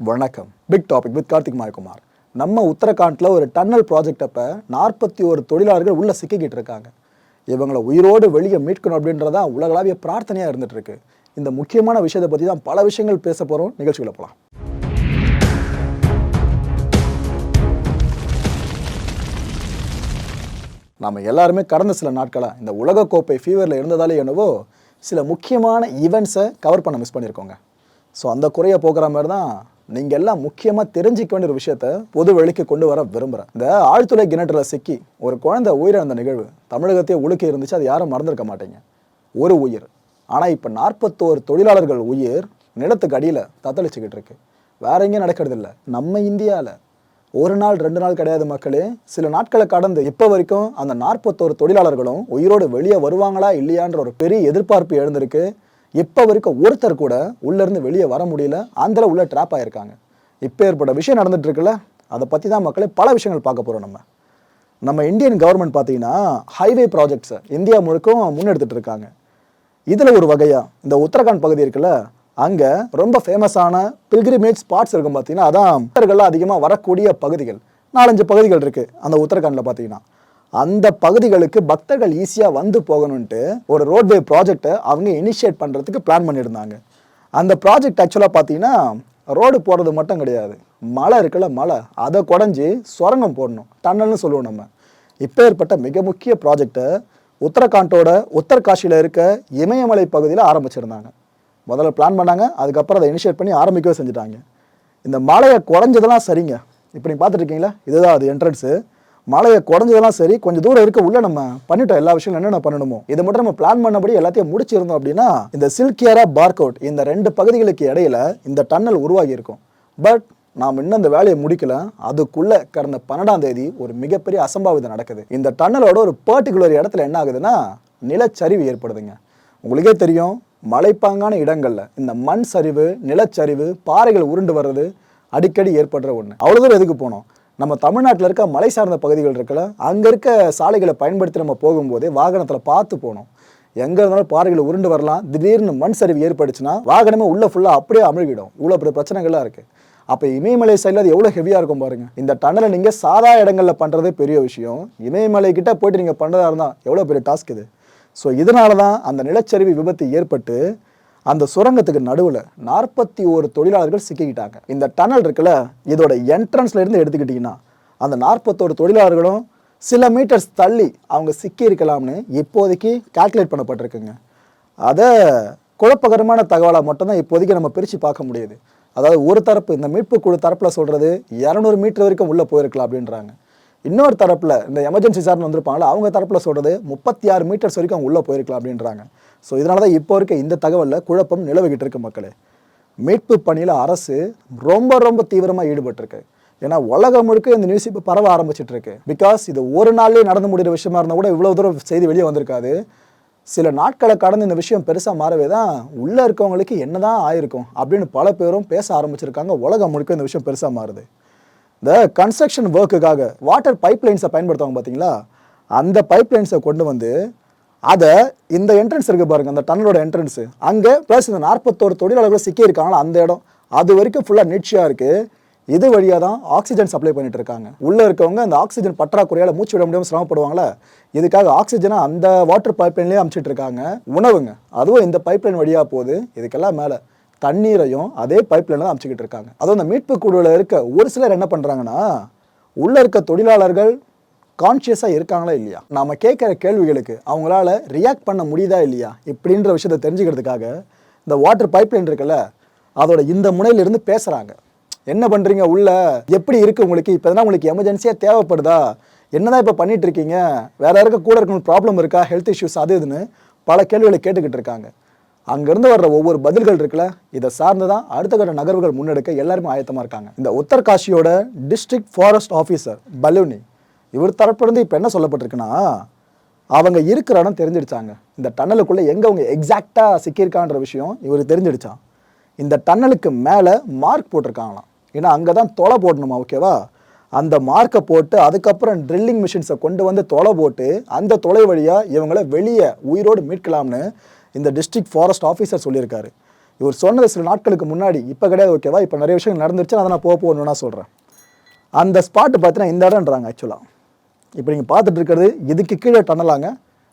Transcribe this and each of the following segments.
வணக்கம். Big topic with Karthik Mayakumar. நம்ம உத்தரகாண்டில் ஒரு டன்னல் ப்ராஜெக்ட் அப்போ நாற்பத்தி ஒரு தொழிலாளர்கள் உள்ளே சிக்கிக்கிட்டு இருக்காங்க. இவங்களை உயிரோடு வெளியே மீட்கணும் அப்படின்றதா உலகளாவிய பிரார்த்தனையாக இருந்துகிட்ருக்கு இந்த முக்கியமான விஷயத்தை பற்றி தான் பல விஷயங்கள் பேச போகிறோம் நிகழ்ச்சிகளை போகலாம் நாம் எல்லாருமே கடந்த சில நாட்களாக இந்த உலகக்கோப்பை ஃபீவரில் இருந்ததாலே என்னவோ சில முக்கியமான ஈவெண்ட்ஸை கவர் பண்ண மிஸ் பண்ணியிருக்கோங்க ஸோ அந்த குறையை போக்குற மாதிரி தான் நீங்கள் எல்லாம் முக்கியமாக தெரிஞ்சிக்க வேண்டிய ஒரு விஷயத்த பொது வெளிக்கு கொண்டு வர விரும்புகிறேன் இந்த ஆழ்துளை கிணற்றுல சிக்கி ஒரு குழந்தை உயிரிழந்த நிகழ்வு தமிழகத்தையே உழுக்க இருந்துச்சு அது யாரும் மறந்துருக்க மாட்டீங்க. ஒரு உயிர். ஆனால் இப்போ நாற்பத்தோரு தொழிலாளர்கள் உயிர் நிலத்துக்கு அடியில் தத்தளிச்சுக்கிட்டு இருக்கு. வேற எங்கேயும் நடக்கிறது இல்லை. நம்ம இந்தியாவில் ஒரு நாள் ரெண்டு நாள் கிடையாது மக்களே. சில நாட்களை கடந்து இப்போ வரைக்கும் அந்த நாற்பத்தோரு தொழிலாளர்களும் உயிரோடு வெளியே வருவாங்களா இல்லையான்ற ஒரு பெரிய எதிர்பார்ப்பு எழுந்திருக்கு. இப்போ வரைக்கும் ஒருத்தர் கூட உள்ளேருந்து வெளியே வர முடியல அந்தல உள்ள ட்ராப் ஆகிருக்காங்க இப்போ ஏற்பட்ட விஷயம் நடந்துட்டு இருக்குல்ல அதை பற்றி தான் மக்களே பல விஷயங்கள் பார்க்க போகிறோம் நம்ம. நம்ம இந்தியன் கவர்மெண்ட் பார்த்தீங்கன்னா ஹைவே ப்ராஜெக்ட்ஸை இந்தியா முழுக்கும் முன்னெடுத்துட்டு இருக்காங்க இதில் ஒரு வகையாக இந்த உத்தரகாண்ட் பகுதி இருக்குல்ல அங்கே ரொம்ப ஃபேமஸான பில்கிரிமேஜ் ஸ்பாட்ஸ் இருக்கும் பார்த்தீங்கன்னா அதான் பக்தர்கள் அதிகமாக வரக்கூடிய பகுதிகள். நாலஞ்சு பகுதிகள் இருக்குது அந்த உத்தரகாண்டில் பார்த்தீங்கன்னா அந்த பகுதிகளுக்கு பக்தர்கள் ஈஸியாக வந்து போகணுன்ட்டு ஒரு ரோட்வே ப்ராஜெக்டை அவங்க இனிஷியேட் பண்ணுறதுக்கு பிளான் பண்ணியிருந்தாங்க. அந்த ப்ராஜெக்ட் ஆக்சுவலாக பார்த்தீங்கன்னா ரோடு போடுறது மட்டும் கிடையாது. மலை இருக்குல்ல மலை. அதை குடஞ்சி சுரங்கம் போடணும். டன்னல்னு சொல்லுவோம் நம்ம. இப்போ ஏற்பட்ட மிக முக்கிய ப்ராஜெக்டை உத்தரகாண்டோட உத்தரகாஷியில் இருக்க இமயமலை பகுதியில் ஆரம்பிச்சிருந்தாங்க. முதல்ல பிளான் பண்ணாங்க அதுக்கப்புறம் அதை இனிஷியேட் பண்ணி ஆரம்பிக்கவே செஞ்சுட்டாங்க. இந்த மலையை குறைஞ்சதெல்லாம் சரிங்க. இப்போ நீங்கள் பார்த்துட்டு இருக்கீங்களா? இதுதான் அது என்ட்ரன்ஸு மலையை குறைஞ்சதெல்லாம் சரி கொஞ்சம் தூரம் இருக்க உள்ள நம்ம பண்ணிட்டோம் எல்லா விஷயங்களும் என்னென்ன பண்ணணுமோ. இதை மட்டும் நம்ம பிளான் பண்ணபடி எல்லாத்தையும் முடிச்சிருந்தோம் அப்படின்னா இந்த சில்கியரா பார்க் இந்த ரெண்டு பகுதிகளுக்கு இடையில இந்த டன்னல் உருவாகி இருக்கும். பட் நாம் இன்னும் இந்த வேலையை முடிக்கல. அதுக்குள்ள கடந்த பன்னெண்டாம் தேதி ஒரு மிகப்பெரிய அசம்பாவிதம் நடக்குது. இந்த டன்னலோட ஒரு பர்டிகுலர் இடத்துல என்ன ஆகுதுன்னா நிலச்சரிவு ஏற்படுதுங்க. உங்களுக்கே தெரியும் மலைப்பாங்கான இடங்களில் இந்த மண் சரிவு நிலச்சரிவு பாறைகள் உருண்டு வர்றது அடிக்கடி ஏற்படுற ஒன்று அவ்வளோ தூரம் எதுக்கு போனோம்? நம்ம தமிழ்நாட்டில் இருக்க மலை சார்ந்த பகுதிகள் இருக்கல அங்கே இருக்க சாலைகளை பயன்படுத்தி நம்ம போகும்போதே வாகனத்தில் பார்த்து போகணும். எங்கே இருந்தாலும் பாறைகளை உருண்டு வரலாம். திடீர்னு மண் சரிவு ஏற்பட்டுச்சுன்னா வாகனமே உள்ளே ஃபுல்லாக அப்படியே அமிழ்கிடும். இவ்வளோ பெரிய பிரச்சனைகள்லாம் இருக்குது அப்போ இமயமலை சைடில் அது எவ்வளோ ஹெவியாக இருக்கும் பாருங்கள் இந்த டன்னலை நீங்கள் சாதா இடங்களில் பண்ணுறதே பெரிய விஷயம். இமயமலை கிட்ட போயிட்டு நீங்கள் பண்ணுறதா இருந்தால் எவ்வளோ பெரிய டாஸ்க் இது? ஸோ இதனால தான் அந்த நிலச்சரிவு விபத்து ஏற்பட்டு அந்த சுரங்கத்துக்கு நடுவில் நாற்பத்தி ஒரு தொழிலாளர்கள் சிக்கிக்கிட்டாங்க. இந்த டனல் இருக்குல்ல இதோட என்ட்ரன்ஸ்ல இருந்து எடுத்துக்கிட்டிங்கன்னா அந்த நாற்பத்தோரு தொழிலாளர்களும் சில மீட்டர்ஸ் தள்ளி அவங்க சிக்கி இருக்கலாம்னு இப்போதைக்கு கால்குலேட் பண்ணப்பட்டிருக்குங்க. அதை குழப்பகரமான தகவலாக மட்டும்தான் இப்போதைக்கு நம்ம பிரித்து பார்க்க முடியுது. அதாவது ஒரு தரப்பு இந்த மீட்பு குழு தரப்பில் சொல்கிறது இரநூறு மீட்டர் வரைக்கும் உள்ளே போயிருக்கலாம் அப்படின்றாங்க. இன்னொரு தரப்பில் இந்த எமர்ஜென்சி சார்னு வந்திருப்பாங்களா அவங்க தரப்பில் சொல்கிறது முப்பத்தி ஆறு மீட்டர்ஸ் வரைக்கும் அவங்க உள்ளே போயிருக்கலாம் அப்படின்றாங்க. ஸோ இதனால தான் இப்போ இருக்க இந்த தகவலில் குழப்பம் நிலவுகிட்டு இருக்கு மக்களே. மீட்பு பணியில் அரசு ரொம்ப ரொம்ப தீவிரமாக ஈடுபட்டிருக்கு. ஏன்னா உலகம் முழுக்க இந்த நியூஸ் இப்போ பரவ ஆரம்பிச்சிட்டு இருக்கு. பிகாஸ் இது ஒரு நாள்லேயே நடந்து முடிகிற விஷயமா இருந்தால் கூட இவ்வளோ தூரம் செய்தி வெளியே வந்திருக்காது. சில நாட்களை கடந்து இந்த விஷயம் பெருசாக மாறவே தான் உள்ளே இருக்கவங்களுக்கு என்னதான் ஆயிருக்கும் அப்படின்னு பல பேரும் பேச ஆரம்பிச்சிருக்காங்க. உலகம் முழுக்க இந்த விஷயம் பெருசாக மாறுது. இந்த கன்ஸ்ட்ரக்ஷன் ஒர்க்குக்காக வாட்டர் பைப்லைன்ஸை பயன்படுத்துவாங்க பார்த்தீங்களா அந்த பைப்லைன்ஸை கொண்டு வந்து அதை இந்த என்ட்ரன்ஸ் இருக்குது பாருங்கள் அந்த டன்னலோட என்ட்ரன்ஸு அங்கே ப்ளஸ் இந்த நாற்பத்தோரு தொழிலாளர்கள் சிக்கியிருக்காங்களா? அந்த இடம். அது வரைக்கும் ஃபுல்லாக நீட்சியாக இருக்குது இது வழியாக தான் ஆக்சிஜன் சப்ளை பண்ணிட்டு இருக்காங்க. உள்ளே இருக்கவங்க அந்த ஆக்சிஜன் பற்றாக்குறையால் மூச்சு விட முடியாமல் சிரமப்படுவாங்களே? இதுக்காக ஆக்சிஜனை அந்த வாட்டர் பைப்லைன்லேயே அமுச்சிட்டு இருக்காங்க. உணவுங்க. அதுவும் இந்த பைப்லைன் வழியாக போகுது. இதுக்கெல்லாம் மேலே. தண்ணீரையும் அதே பைப்லைனில் தான் இருக்காங்க. அதுவும் அந்த மீட்பு குழுவில் இருக்க ஒரு சிலர் என்ன பண்ணுறாங்கன்னா உள்ளே இருக்க தொழிலாளர்கள் கான்ஷியஸாக இருக்காங்களா இல்லையா? நாம் கேட்குற கேள்விகளுக்கு அவங்களால ரியாக்ட் பண்ண முடியுதா இல்லையா? இப்படின்ற விஷயத்தை தெரிஞ்சுக்கிறதுக்காக இந்த வாட்டர் பைப்லைன் இருக்குல்ல அதோட இந்த முனையிலிருந்து பேசுகிறாங்க என்ன பண்ணுறீங்க உள்ள? எப்படி இருக்குது உங்களுக்கு? இப்போ தான் உங்களுக்கு எமர்ஜென்சியாக தேவைப்படுதா? என்னதான் இப்போ பண்ணிட்டு இருக்கீங்க? வேற யாருக்கும் கூட இருக்கணும் ப்ராப்ளம் இருக்கா? ஹெல்த் இஷ்யூஸ் அது இதுன்னு பல கேள்விகளை கேட்டுக்கிட்டு இருக்காங்க. அங்கேருந்து வர்ற ஒவ்வொரு பதில்கள் இருக்குல்ல இதை சார்ந்து தான் அடுத்த கட்ட நகர்வுகள் முன்னெடுக்க எல்லாருமே ஆயத்தமாக இருக்காங்க. இந்த உத்தரகாஷியோட டிஸ்ட்ரிக்ட் ஃபாரஸ்ட் ஆஃபீஸர் பலூனி இவர் தரப்பிலிருந்து இப்போ என்ன சொல்லப்பட்டிருக்குன்னா அவங்க இருக்கிற இடம் தெரிஞ்சிடுச்சாங்க. இந்த டன்னலுக்குள்ளே எங்கே அவங்க எக்ஸாக்டாக சிக்கியிருக்கான்ற விஷயம் இவர் தெரிஞ்சிடுச்சான் இந்த டன்னலுக்கு மேலே மார்க் போட்டிருக்காங்களாம். ஏன்னா அங்கே தான் தொலை போடணுமா ஓகேவா? அந்த மார்க்கை போட்டு அதுக்கப்புறம் ட்ரில்லிங் மிஷின்ஸை கொண்டு வந்து தொலை போட்டு அந்த தொலை வழியாக இவங்கள வெளியே உயிரோடு மீட்கலாம்னு இந்த டிஸ்ட்ரிக்ட் ஃபாரஸ்ட் ஆஃபீஸர் சொல்லியிருக்காரு. இவர் சொன்னது சில நாட்களுக்கு முன்னாடி இப்போ கிடையாது ஓகேவா இப்போ நிறைய விஷயங்கள் நடந்துருச்சு அதை நான் போக போகணுன்னா சொல்கிறேன் அந்த ஸ்பாட்டு பார்த்தீங்கன்னா இந்த இடம்ன்றாங்க ஆக்சுவலாக இப்போ நீங்கள் பார்த்துட்டு இருக்கிறது இதுக்கு கீழே டன்னலாங்க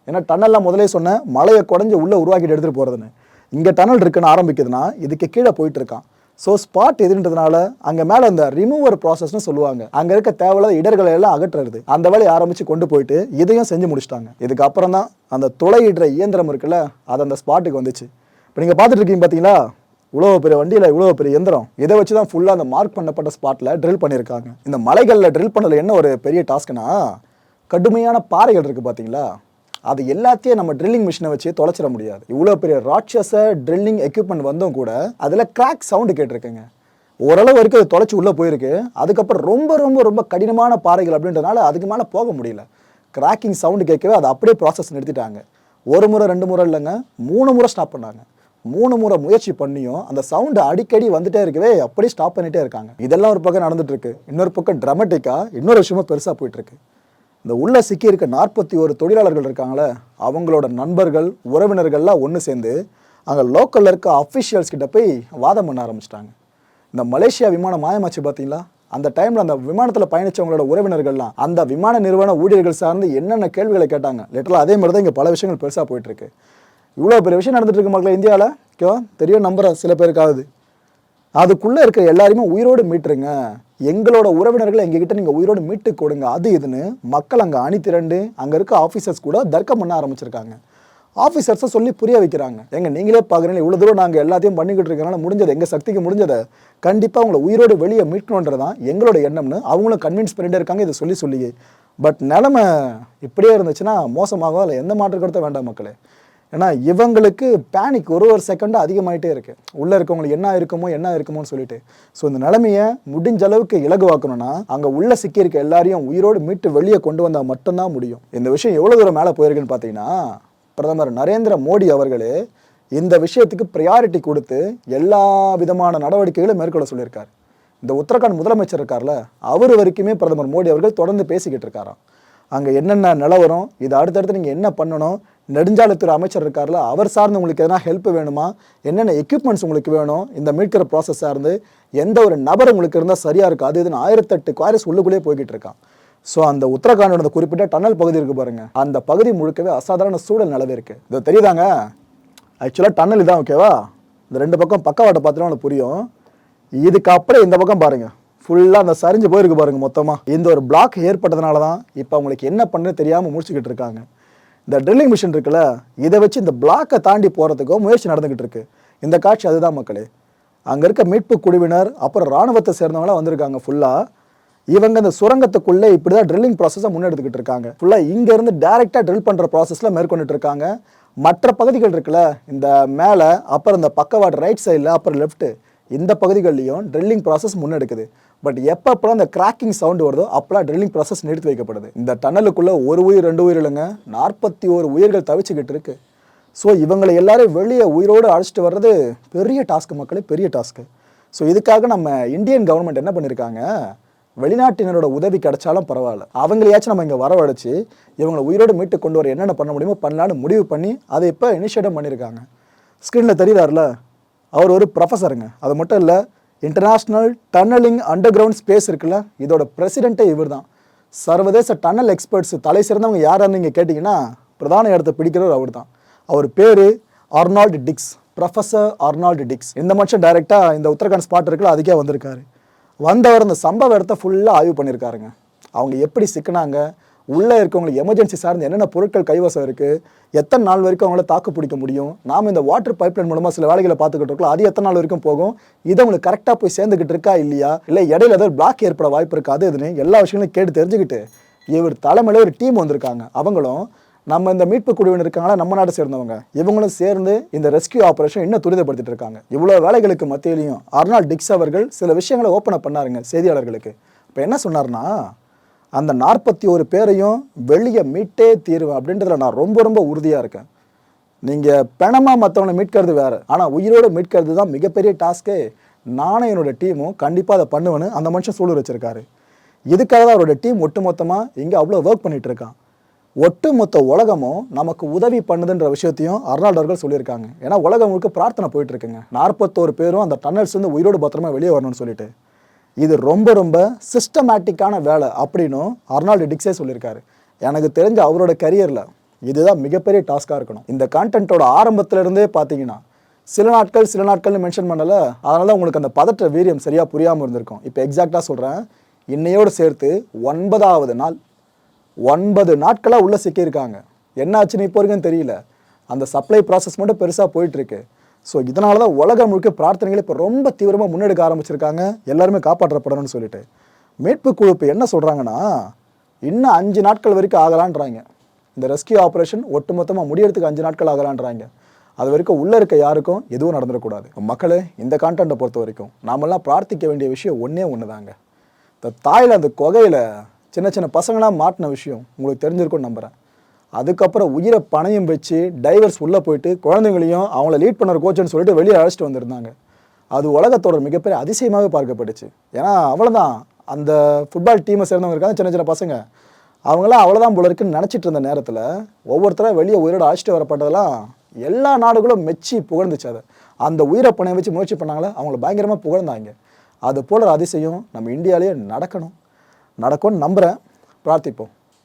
ஏன்னா டன்னல்லாம் முதலே சொன்னேன் மலையை குடஞ்சி உள்ளே உருவாக்கிட்டு எடுத்துகிட்டு போகிறதுன்னு இங்கே டனல் இருக்குன்னு ஆரம்பிக்குதுன்னா இதுக்கு கீழே போயிட்டு இருக்கான். ஸோ ஸ்பாட் எதுன்றதுனால அங்கே மேலே இந்த ரிமூவர் ப்ராசஸ்னு சொல்லுவாங்க. அங்கே இருக்க தேவையில்லாத இடர்களை எல்லாம் அகற்றுறது. அந்த வேலையை ஆரம்பித்து கொண்டு போயிட்டு இதையும் செஞ்சு முடிச்சிட்டாங்க. இதுக்கு அப்புறம் தான் அந்த துளையிடுற இயந்திரம் இருக்குல்ல அது அந்த ஸ்பாட்டுக்கு வந்துச்சு. இப்போ நீங்கள் பார்த்துட்டு இருக்கீங்க பார்த்தீங்களா இவ்வளோ பெரிய வண்டியில் இவ்வளோ பெரிய இயந்திரம். இதை வச்சு தான் ஃபுல்லாக அந்த மார்க் பண்ணப்பட்ட ஸ்பாட்டில் ட்ரில் பண்ணியிருக்காங்க. இந்த மலைகளில் ட்ரில் பண்ணல என்ன ஒரு பெரிய டாஸ்க்னா கடுமையான பாறைகள் இருக்குது பார்த்தீங்களா அது எல்லாத்தையும் நம்ம ட்ரில்லிங் மிஷினை வச்சு தொலைச்சிட முடியாது. இவ்வளோ பெரிய ராட்சஸ ட்ரில்லிங் எக்யூப்மெண்ட் வந்தும் கூட அதில் கிராக் சவுண்டு கேட்டிருக்குங்க. ஓரளவு வரைக்கும் அது தொலைச்சி உள்ளே போயிருக்கு. அதுக்கப்புறம் ரொம்ப ரொம்ப ரொம்ப கடினமான பாறைகள் அப்படின்றனால அதுக்கு மேலே போக முடியல. கிராக்கிங் சவுண்டு கேட்கவே அதை அப்படியே ப்ராசஸ் நிறுத்திட்டாங்க. ஒரு முறை ரெண்டு முறை இல்லைங்க. மூணு முறை ஸ்டாப் பண்ணாங்க. மூணு முறை முயற்சி பண்ணியும் அந்த சவுண்டு அடிக்கடி வந்துட்டே இருக்கவே அப்படியே ஸ்டாப் பண்ணிட்டே இருக்காங்க. இதெல்லாம் ஒரு பக்கம் நடந்துட்டு இருக்கு. இன்னொரு பக்கம் ட்ரமட்டிக்காக இன்னொரு விஷயமும் பெருசாக போயிட்டு இருக்கு. இந்த உள்ள சிக்கியிருக்க நாற்பத்தி ஒரு தொழிலாளர்கள் இருக்காங்களே அவங்களோட நண்பர்கள் உறவினர்கள்லாம் ஒன்று சேர்ந்து அங்கே லோக்கலில் இருக்க அஃபிஷியல்ஸ் கிட்ட போய் வாதம் பண்ண ஆரம்பிச்சிட்டாங்க. இந்த மலேசியா விமானம் மாயமாச்சு பார்த்தீங்களா அந்த டைமில் அந்த விமானத்தில் பயணிச்சவங்களோட உறவினர்கள்லாம் அந்த விமான நிறுவன ஊழியர்கள் சார்ந்து என்னென்ன கேள்விகளை கேட்டாங்க? லிட்டரலாக அதே மாதிரி தான் இங்கே பல விஷயங்கள் பெருசாக போயிட்டுருக்கு இவ்வளோ பெரிய விஷயம் நடந்துட்டு இருக்கு மக்கள் இந்தியாவில் ஓகேவா தெரியும் நம்புற சில பேருக்காவது. அதுக்குள்ளே இருக்க எல்லாரையுமே உயிரோடு மீட்டுருங்க. எங்களோட உறவினர்களை எங்ககிட்ட நீங்கள் உயிரோடு மீட்டு கொடுங்க. அது இதுன்னு மக்கள் அங்கே அணி திரண்டு அங்கே இருக்க ஆஃபீஸர்ஸ் கூட தர்க்கம் பண்ண ஆரம்பிச்சிருக்காங்க. ஆஃபீஸர்ஸை சொல்லி புரிய வைக்கிறாங்க. எங்க நீங்களே பார்க்குறீங்க இவ்வளோ தூரம் நாங்கள் எல்லாத்தையும் பண்ணிக்கிட்டு இருக்கனால முடிஞ்சது. எங்கள் சக்திக்கு முடிஞ்சதை. கண்டிப்பாக அவங்கள உயிரோடு வெளியே மீட்கணுன்றதான் எங்களோட எண்ணம்னு அவங்களும் கன்வின்ஸ் பண்ணிட்டே இருக்காங்க இதை சொல்லி சொல்லியே. பட் நிலமை இப்படியே இருந்துச்சுன்னா மோசமாகும் அதில் எந்த மாற்று வேண்டாம் மக்களே. ஏன்னா இவங்களுக்கு பேனிக் ஒரு ஒரு செகண்டும் அதிகமாயிட்டே இருக்கு. உள்ளே இருக்கவங்களுக்கு என்ன இருக்குமோ என்ன இருக்குமோன்னு சொல்லிட்டு. ஸோ இந்த நிலைமையை முடிஞ்ச அளவுக்கு இலகுவாக்கணும்னா அங்கே உள்ள சிக்கியிருக்க எல்லாரையும் உயிரோடு மீட்டு வெளியே கொண்டு வந்தால் மட்டும்தான் முடியும். இந்த விஷயம் எவ்வளோ தூரம் மேலே போயிருக்குன்னு பார்த்தீங்கன்னா பிரதமர் நரேந்திர மோடி அவர்களே இந்த விஷயத்துக்கு ப்ரையாரிட்டி கொடுத்து எல்லா விதமான நடவடிக்கைகளும் மேற்கொள்ள சொல்லியிருக்காரு. இந்த உத்தரகாண்ட் முதலமைச்சர் இருக்கார்ல அவர் வரைக்குமே பிரதமர் மோடி அவர்கள் தொடர்ந்து பேசிக்கிட்டு இருக்காராம். அங்கே என்னென்ன நிலவரம் இது அடுத்தடுத்து நீங்கள் என்ன பண்ணணும் நெடுஞ்சாலைத்துறை அமைச்சர் இருக்கார்ல அவர் சார்ந்து உங்களுக்கு எதனா ஹெல்ப் வேணுமா? என்னென்ன எக்யூப்மெண்ட்ஸ் உங்களுக்கு வேணும்? இந்த மீட்கிற ப்ராசஸ் சார்ந்து எந்த ஒரு நபர் உங்களுக்கு இருந்தால் சரியாக இருக்கும் அது இதுன்னு ஆயிரத்தெட்டு குவாரிஸ் உள்ளுக்குள்ளேயே போய்கிட்டு இருக்கான். ஸோ அந்த உத்தரகாண்டோட குறிப்பிட்ட டனல் பகுதி இருக்கு பாருங்க. அந்த பகுதி முழுக்கவே அசாதாரண சூழல் நிலவே இருக்கு இது தெரியுதாங்க? ஆக்சுவலாக டன்னல் இதான் ஓகேவா இந்த ரெண்டு பக்கம் பக்கவாட்டை பார்த்தோன்னா உங்களுக்கு புரியும். இதுக்கு அப்புறம் இந்த பக்கம் பாருங்க. ஃபுல்லாக அந்த சரிஞ்சு போயிருக்கு பாருங்க மொத்தமாக இந்த ஒரு பிளாக் ஏற்பட்டதுனால தான் இப்போ அவங்களுக்கு என்ன பண்ணுறது தெரியாமல் முடிச்சுக்கிட்டு இருக்காங்க. இந்த ட்ரில்லிங் மிஷின் இருக்குல்ல இதை வச்சு இந்த பிளாக்கை தாண்டி போகிறதுக்கோ முயற்சி நடந்துக்கிட்டு இருக்கு. இந்த காட்சி அதுதான் மக்களே. அங்கே இருக்க மீட்பு குழுவினர் அப்புறம் ராணுவத்தை சேர்ந்தவங்களாம் வந்திருக்காங்க ஃபுல்லாக இவங்க இந்த சுரங்கத்துக்குள்ளே இப்படி தான் ட்ரில்லிங் ப்ராசஸை முன்னெடுத்துக்கிட்டு இருக்காங்க. ஃபுல்லாக இங்கேருந்து டேரெக்டாக ட்ரில் பண்ணுற ப்ராசஸில் மேற்கொண்டுட்டு இருக்காங்க. மற்ற பகுதிகள் இருக்குல்ல இந்த மேலே அப்புறம் இந்த பக்கவாடு ரைட் சைடில் அப்புறம் லெஃப்ட்டு இந்த பகுதிகளிலையும் ட்ரில்லிங் ப்ராசஸ் முன்னெடுக்குது. பட் எப்பப்பெல்லாம் அந்த கிராக்கிங் சவுண்டு வருதோ அப்போலாம் ட்ரில்லிங் ப்ராசஸ் நிறுத்தி வைக்கப்படுது. இந்த டன்னலுக்குள்ளே ஒரு உயிர் ரெண்டு உயிர் இல்லைங்க. நாற்பத்தி ஒரு உயிர்கள் தவிச்சுக்கிட்டு இருக்கு. ஸோ இவங்களை எல்லாரும் வெளியே உயிரோடு அழைச்சிட்டு வர்றது பெரிய டாஸ்க் மக்களே பெரிய டாஸ்க்கு ஸோ இதுக்காக நம்ம இந்தியன் கவர்மெண்ட் என்ன பண்ணியிருக்காங்க வெளிநாட்டினரோட உதவி கிடைச்சாலும் பரவாயில்ல. அவங்களையாச்சும் நம்ம இங்கே வரவழைச்சு இவங்களை உயிரோடு மீட்டு கொண்டு வர என்னென்ன பண்ண முடியுமோ பண்ணலான்னு முடிவு பண்ணி அதை இப்போ இனிஷியேட்டிவ் பண்ணியிருக்காங்க ஸ்க்ரீனில் தெரியுதாருல அவர் ஒரு ப்ரொஃபஸருங்க அது மட்டும் இல்லை international tunnelling underground space இருக்குல்ல இதோட ப்ரெசிடெண்ட்டே இவர் தான் சர்வதேச டன்னல் எக்ஸ்பர்ட்ஸ் தலை சிறந்தவங்க யாருன்னு நீங்கள் கேட்டிங்கன்னா பிரதான இடத்தை பிடிக்கிறவர் அவர் தான் அவர் பேர் Arnold Dix professor Arnold Dix இந்த மனுஷன் டைரெக்டாக இந்த உத்தரகாண்ட் ஸ்பாட் இருக்குல்ல அதுக்கே வந்திருக்காரு. வந்தவர் இந்த சம்பவ இடத்த ஃபுல்லாக ஆய்வு பண்ணியிருக்காருங்க அவங்க எப்படி சிக்கினாங்க உள்ளே இருக்கவங்களுக்கு எமர்ஜென்சி சார்ந்து என்னென்ன பொருட்கள் கைவசம் இருக்குது எத்தனை நாள் வரைக்கும் அவங்கள தாக்கு பிடிக்க முடியும் நாம் இந்த வாட்டர் பைப்லைன் மூலமாக சில வேலைகளை பார்த்துக்கிட்டு இருக்கோம் அது எத்தனை நாள் வரைக்கும் போகும் இது அவங்களுக்கு கரெக்டாக போய் சேர்ந்துக்கிட்டு இருக்கா இல்லையா? இல்லை இடையில ஏதாவது பிளாக் ஏற்பட வாய்ப்பு இருக்காது இதுன்னு எல்லா விஷயங்களையும் கேட்டு தெரிஞ்சுக்கிட்டு இவர் தலைமையில் ஒரு டீம் வந்திருக்காங்க. அவங்களும் நம்ம இந்த மீட்பு குழுவினர் இருக்காங்களா நம்ம நாட்டை சேர்ந்தவங்க இவங்களும் சேர்ந்து இந்த ரெஸ்கியூ ஆப்ரேஷன் இன்னும் துரிதப்படுத்திட்டு இருக்காங்க. இவ்வளோ வேலைகளுக்கு மத்தியிலையும் அர்னால் டிக்ஸ் அவர்கள் சில விஷயங்களை ஓப்பன் அப் பண்ணாருங்க செய்தியாளர்களுக்கு. இப்போ என்ன சொன்னார்னா அந்த நாற்பத்தி ஒரு பேரையும் வெளியே மீட்டே தீருவேன் அப்படின்றதுல நான் ரொம்ப ரொம்ப உறுதியாக இருக்கேன். நீங்கள் பிணமாக மற்றவங்களை மீட்கிறது வேறு. ஆனால் உயிரோடு மீட்கிறது தான் மிகப்பெரிய டாஸ்க்கே நானும் என்னோட டீமும் கண்டிப்பாக அதை பண்ணுவேன்னு அந்த மனுஷன் சூழல் வச்சுருக்காரு. இதுக்காக தான் அவரோட டீம் ஒட்டுமொத்தமாக இங்கே அவ்வளோ ஒர்க் பண்ணிகிட்டு இருக்கான். ஒட்டுமொத்த உலகமும் நமக்கு உதவி பண்ணுதுன்ற விஷயத்தையும் அர்னால்டு அவர்கள் சொல்லியிருக்காங்க. ஏன்னா உலகம் முழுக்க பிரார்த்தனை போயிட்டு இருக்குங்க. நாற்பத்தோரு பேரும் அந்த டன்னல்ஸ் வந்து உயிரோடு பத்திரமா வெளியே வரணும்னு சொல்லிட்டு. இது ரொம்ப ரொம்ப சிஸ்டமேட்டிக்கான வேலை அப்படின்னும் அர்னால்டு டிக்ஸே சொல்லியிருக்காரு. எனக்கு தெரிஞ்ச அவரோட கரியரில் இதுதான் மிகப்பெரிய டாஸ்காக இருக்கணும். இந்த கான்டென்ட்டோட ஆரம்பத்துல இருந்தே பார்த்தீங்கன்னா சில நாட்கள் சில நாட்கள்னு மென்ஷன் பண்ணலை. அதனால தான் உங்களுக்கு அந்த பதற்ற வீரியம் சரியாக புரியாமல் இருந்திருக்கும். இப்போ எக்ஸாக்டாக சொல்கிறேன் இன்னையோடு சேர்த்து ஒன்பதாவது நாள் ஒன்பது நாட்களாக உள்ளே சிக்கியிருக்காங்க. என்ன ஆச்சுன்னு இப்போ வரைக்கும் தெரியல. அந்த சப்ளை ப்ராசஸ் மட்டும் பெருசாக போயிட்டுருக்கு ஸோ இதனால தான் உலகம் முழுக்க பிரார்த்தனைகளை இப்போ ரொம்ப தீவிரமாக முன்னெடுக்க ஆரம்பிச்சிருக்காங்க. எல்லாருமே காப்பாற்றப்படணும்னு சொல்லிட்டு. மீட்பு குழு இப்போ என்ன சொல்கிறாங்கன்னா இன்னும் அஞ்சு நாட்கள் வரைக்கும் ஆகலான்றாங்க. இந்த ரெஸ்கியூ ஆப்ரேஷன் ஒட்டுமொத்தமாக முடியறதுக்கு அஞ்சு நாட்கள் ஆகலான்றாங்க. அது வரைக்கும் உள்ளே இருக்க யாருக்கும் எதுவும் நடந்துடக்கூடாது. மக்களே இந்த கான்டென்ட்டை பொறுத்த வரைக்கும் நாமெல்லாம் பிரார்த்திக்க வேண்டிய விஷயம் ஒன்றே ஒன்று தாங்க இந்த தாயில் அந்த குகையில் சின்ன சின்ன பசங்களாம் மாட்டின விஷயம் உங்களுக்கு தெரிஞ்சிருக்கும்னு நம்புகிறேன் அதுக்கப்புறம் உயிரை பணையும் வச்சு டைவர்ஸ் உள்ளே போயிட்டு குழந்தைங்களையும் அவங்கள லீட் பண்ணுற கோச்சுன்னு சொல்லிட்டு வெளியே அழைச்சிட்டு வந்திருந்தாங்க. அது உலகத்தோட மிகப்பெரிய அதிசயமாகவே பார்க்கப்பட்டுச்சு. ஏன்னா அவ்வளோதான் அந்த ஃபுட்பால் டீமை சேர்ந்தவங்க இருக்காங்க சின்ன சின்ன பசங்க. அவங்களாம் அவ்வளோதான் போல இருக்குன்னு நினச்சிட்டு இருந்த நேரத்தில் ஒவ்வொருத்தராக வெளியே உயிரோட அழைச்சிட்டு வரப்பட்டதெல்லாம் எல்லா நாடுகளும் மெச்சி புகழ்ந்துச்சு அதை. அந்த உயிரை பணையை வச்சு முயற்சி பண்ணாங்களே அவங்கள பயங்கரமாக புகழ்ந்தாங்க. அது போல அதிசயம் நம்ம இந்தியாவிலேயே நடக்கணும். நடக்கும்னு நம்புகிறேன் பிரார்த்திப்போம்.